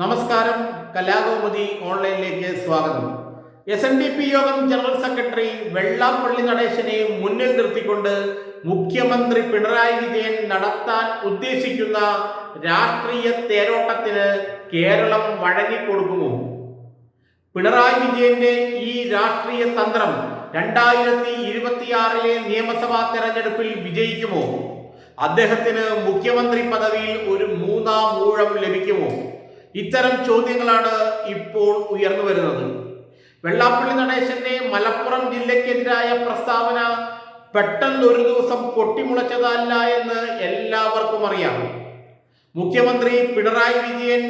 നമസ്കാരം. കലാകൗമുദി ഓൺലൈനിലേക്ക് സ്വാഗതം. S N D P Yogam general secretary Vellappally നടേശനെ മുന്നിൽ നിർത്തിക്കൊണ്ട് മുഖ്യമന്ത്രി പിണറായി വിജയൻ നടത്താൻ ഉദ്ദേശിക്കുന്ന രാഷ്ട്രീയ തേരോട്ടത്തിന് കേരളം വഴങ്ങിക്കൊടുക്കുമോ? പിണറായി വിജയന്റെ ഈ രാഷ്ട്രീയ തന്ത്രം രണ്ടായിരത്തി ഇരുപത്തിയാറിലെ നിയമസഭാ തെരഞ്ഞെടുപ്പിൽ വിജയിക്കുമോ? അദ്ദേഹത്തിന് മുഖ്യമന്ത്രി പദവിയിൽ ഒരു മൂന്നാം ഊഴം ലഭിക്കുമോ? ഇത്തരം ചോദ്യങ്ങളാണ് ഇപ്പോൾ ഉയർന്നു വരുന്നത്. വെള്ളാപ്പള്ളി നടേശന്റെ മലപ്പുറം ജില്ലയ്ക്കെതിരായ പ്രസ്താവന പെട്ടെന്ന് ഒരു ദിവസം പൊട്ടിമുളച്ചതല്ല എന്ന് എല്ലാവർക്കും അറിയാം. മുഖ്യമന്ത്രി പിണറായി വിജയൻ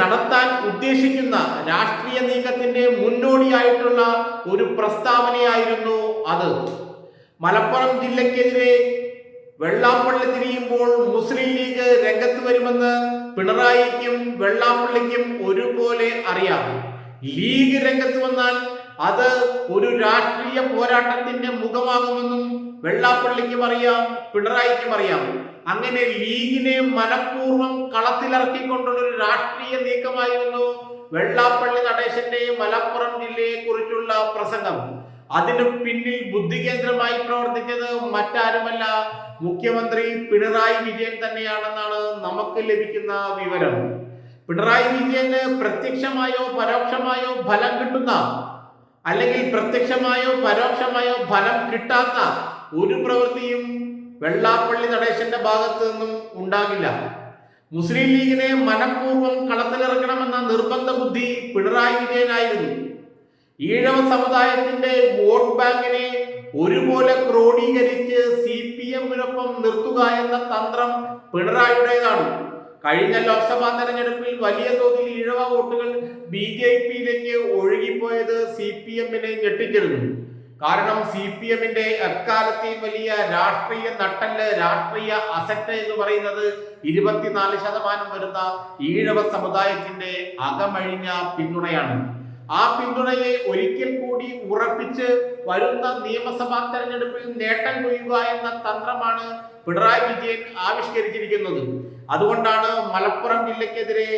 നടത്താൻ ഉദ്ദേശിക്കുന്ന രാഷ്ട്രീയ നീക്കത്തിന്റെ മുന്നോടിയായിട്ടുള്ള ഒരു പ്രസ്താവനയായിരുന്നു അത്. മലപ്പുറം ജില്ലയ്ക്കെതിരെ വെള്ളാപ്പള്ളി തിരിയുമ്പോൾ മുസ്ലിം ലീഗ് രംഗത്ത് വരുമെന്ന് പിണറായിക്കും വെള്ളാപ്പള്ളിക്കും ഒരുപോലെ അറിയാം. ലീഗ് രംഗത്ത് വന്നാൽ അത് ഒരു രാഷ്ട്രീയ പോരാട്ടത്തിന്റെ മുഖമാകുമെന്നും വെള്ളാപ്പള്ളിക്കും അറിയാം പിണറായിക്കും അറിയാം. അങ്ങനെ ലീഗിനെ മനഃപൂർവം കളത്തിലിറക്കിക്കൊണ്ടുള്ള ഒരു രാഷ്ട്രീയ നീക്കമായിരുന്നു വെള്ളാപ്പള്ളി നടേശന്റെ മലപ്പുറം ജില്ലയെ കുറിച്ചുള്ള പ്രസംഗം. അതിനു പിന്നിൽ ബുദ്ധി കേന്ദ്രമായി പ്രവർത്തിച്ചത് മറ്റാരുമല്ല മുഖ്യമന്ത്രി പിണറായി വിജയൻ തന്നെയാണെന്നാണ് നമുക്ക് ലഭിക്കുന്ന വിവരം. പിണറായി വിജയന് പ്രത്യക്ഷമായോ പരോക്ഷമായോ ഫലം കിട്ടുന്ന അല്ലെങ്കിൽ പ്രത്യക്ഷമായോ പരോക്ഷമായോ ഫലം കിട്ടാത്ത ഒരു പ്രവൃത്തിയും വെള്ളാപ്പള്ളി നടേശന്റെ ഭാഗത്തു നിന്നും ഉണ്ടാകില്ല. മുസ്ലിം ലീഗിനെ മനഃപൂർവം കളത്തിലിറക്കണമെന്ന നിർബന്ധ ബുദ്ധി പിണറായി വിജയനായിരുന്നു. ഈഴവ സമുദായത്തിന്റെ വോട്ട് ബാങ്കിനെ ഒരുപോലെ ക്രോഡീകരിച്ച് സി പി എമ്മിനൊപ്പം നിർത്തുക എന്ന തന്ത്രം പിണറായിയുടേതാണ്. കഴിഞ്ഞ ലോക്സഭാ തെരഞ്ഞെടുപ്പിൽ വലിയ തോതിൽ ഈഴവ വോട്ടുകൾ ബി ജെ പിയിലേക്ക് ഒഴുകിപ്പോയത് സി പി എമ്മിനെ ഞെട്ടിച്ചിരുന്നു. കാരണം സി പി എമ്മിന്റെ എക്കാലത്തെയും വലിയ രാഷ്ട്രീയ നട്ടൽ രാഷ്ട്രീയ അസറ്റ് എന്ന് പറയുന്നത് ഇരുപത്തിനാല് ശതമാനം വരുന്ന ഈഴവ സമുദായത്തിന്റെ അകമഴിഞ്ഞ പിന്തുണയാണ്. ആ പിന്തുണയെ ഒരിക്കൽ കൂടി ഉറപ്പിച്ച് വരുന്ന നിയമസഭാ തെരഞ്ഞെടുപ്പിൽ നേട്ടം കൊയ്യുക എന്ന തന്ത്രമാണ് പിണറായി വിജയൻ ആവിഷ്കരിച്ചിരിക്കുന്നത്. അതുകൊണ്ടാണ് മലപ്പുറം ജില്ലയ്ക്കെതിരെ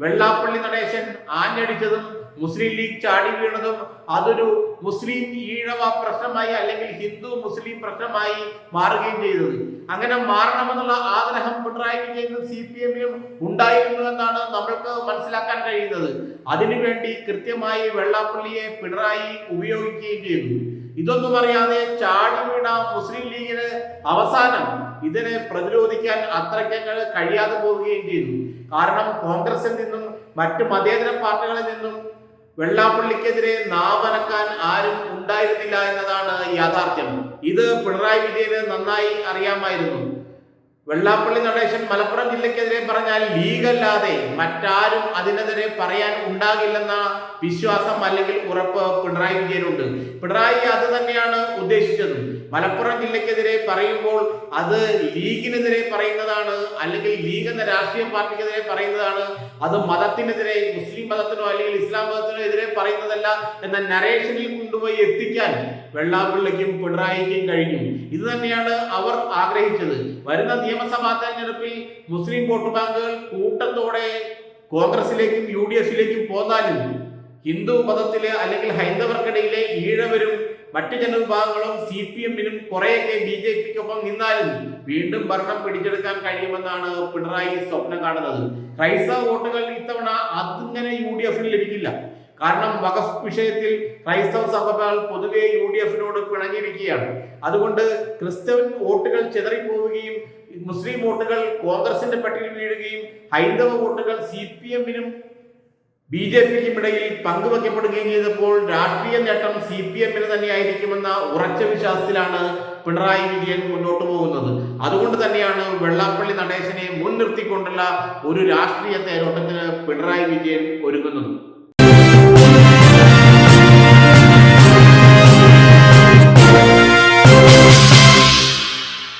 വെള്ളാപ്പള്ളി നടേശൻ ആഞ്ഞടിച്ചതും മുസ്ലിം ലീഗ് ചാടി വീണതും അതൊരു മുസ്ലിം ഈഴവ പ്രശ്നമായി അല്ലെങ്കിൽ ഹിന്ദു മുസ്ലിം പ്രശ്നമായി മാറുകയും ചെയ്തത്. അങ്ങനെ മാറണമെന്നുള്ള ആഗ്രഹം പിണറായി വിജയനും സി പി എമ്മിനും ഉണ്ടായിരുന്നു എന്നാണ് നമ്മൾക്ക് മനസ്സിലാക്കാൻ കഴിയുന്നത്. അതിനുവേണ്ടി കൃത്യമായി വെള്ളാപ്പള്ളിയെ പിണറായി ഉപയോഗിക്കുകയും ചെയ്തു. ഇതൊന്നും അറിയാതെ ചാടി വീണ മുസ്ലിം ലീഗിന് അവസാനം ഇതിനെ പ്രതിരോധിക്കാൻ അത്രയ്ക്കങ്ങൾ കഴിയാതെ പോവുകയും ചെയ്തു. കാരണം കോൺഗ്രസിൽ നിന്നും മറ്റ് മതേതര പാർട്ടികളിൽ നിന്നും വെള്ളാപ്പള്ളിക്കെതിരെ നാവനക്കാൻ ആരും ഉണ്ടായിരുന്നില്ല എന്നതാണ് യാഥാർത്ഥ്യം. ഇത് പിണറായി വിജയന് നന്നായി അറിയാമായിരുന്നു. വെള്ളാപ്പള്ളി നടേശൻ മലപ്പുറം ജില്ലയ്ക്കെതിരെ പറഞ്ഞാൽ ലീഗല്ലാതെ മറ്റാരും അതിനെതിരെ പറയാൻ ഉണ്ടാകില്ലെന്ന വിശ്വാസം അല്ലെങ്കിൽ ഉറപ്പ് പിണറായി വിജയനുണ്ട്. പിണറായി അത് തന്നെയാണ് ഉദ്ദേശിച്ചത്. മലപ്പുറം ജില്ലയ്ക്കെതിരെ പറയുമ്പോൾ അത് ലീഗിനെതിരെ പറയുന്നതാണ് അല്ലെങ്കിൽ ലീഗ് എന്ന രാഷ്ട്രീയ പാർട്ടിക്കെതിരെ പറയുന്നതാണ്. അത് മതത്തിനെതിരെ മുസ്ലിം മതത്തിനോ അല്ലെങ്കിൽ ഇസ്ലാം മതത്തിനോ എതിരെ പറയുന്നതല്ല എന്ന നരേഷനിൽ കൊണ്ടുപോയി എത്തിക്കാൻ വെള്ളാപ്പള്ളിക്കും പിണറായിക്കും കഴിഞ്ഞു. ഇത് തന്നെയാണ് അവർ ആഗ്രഹിച്ചത്. വരുന്ന നിയമസഭാ തെരഞ്ഞെടുപ്പിൽ മുസ്ലിം വോട്ട് ബാങ്കുകൾ കൂട്ടത്തോടെ കോൺഗ്രസിലേക്കും യു ഡി എഫിലേക്കും പോന്നാലും ഹിന്ദു മതത്തിലെ അല്ലെങ്കിൽ ഹൈന്ദവർക്കിടയിലെ ഈഴവരും മറ്റു ജനവിഭാഗങ്ങളും സി പി എമ്മിനും കുറെയൊക്കെ ബി ജെ പിക്കൊപ്പം നിന്നാലും വീണ്ടും ഭരണം പിടിച്ചെടുക്കാൻ കഴിയുമെന്നാണ് പിണറായി സ്വപ്നം കാണുന്നത്. ക്രൈസ്തവ വോട്ടുകൾ ഇത്തവണ അതിങ്ങനെ യു ഡി എഫിന് ലഭിക്കില്ല. കാരണം വഖഫ് വിഷയത്തിൽ ക്രൈസ്തവ സഭകൾ പൊതുവെ യു ഡി എഫിനോട് പിണങ്ങിയിരിക്കുകയാണ്. അതുകൊണ്ട് ക്രിസ്ത്യൻ വോട്ടുകൾ ചിതറിപ്പോവുകയും മുസ്ലിം വോട്ടുകൾ കോൺഗ്രസിന്റെ പട്ടികയിൽ വീഴുകയും ഹൈന്ദവ വോട്ടുകൾ സി പി എമ്മിനും ബി ജെ പിക്കും ഇടയിൽ പങ്കുവയ്ക്കപ്പെടുകയും ചെയ്തപ്പോൾ രാഷ്ട്രീയ നേട്ടം സി പി എമ്മിന് തന്നെയായിരിക്കുമെന്ന ഉറച്ച വിശ്വാസത്തിലാണ് പിണറായി വിജയൻ മുന്നോട്ട് പോകുന്നത്. അതുകൊണ്ട് തന്നെയാണ് വെള്ളാപ്പള്ളി നടേശനെ മുൻനിർത്തിക്കൊണ്ടുള്ള ഒരു രാഷ്ട്രീയ തേരോട്ടത്തിന് പിണറായി വിജയൻ ഒരുങ്ങുന്നത്.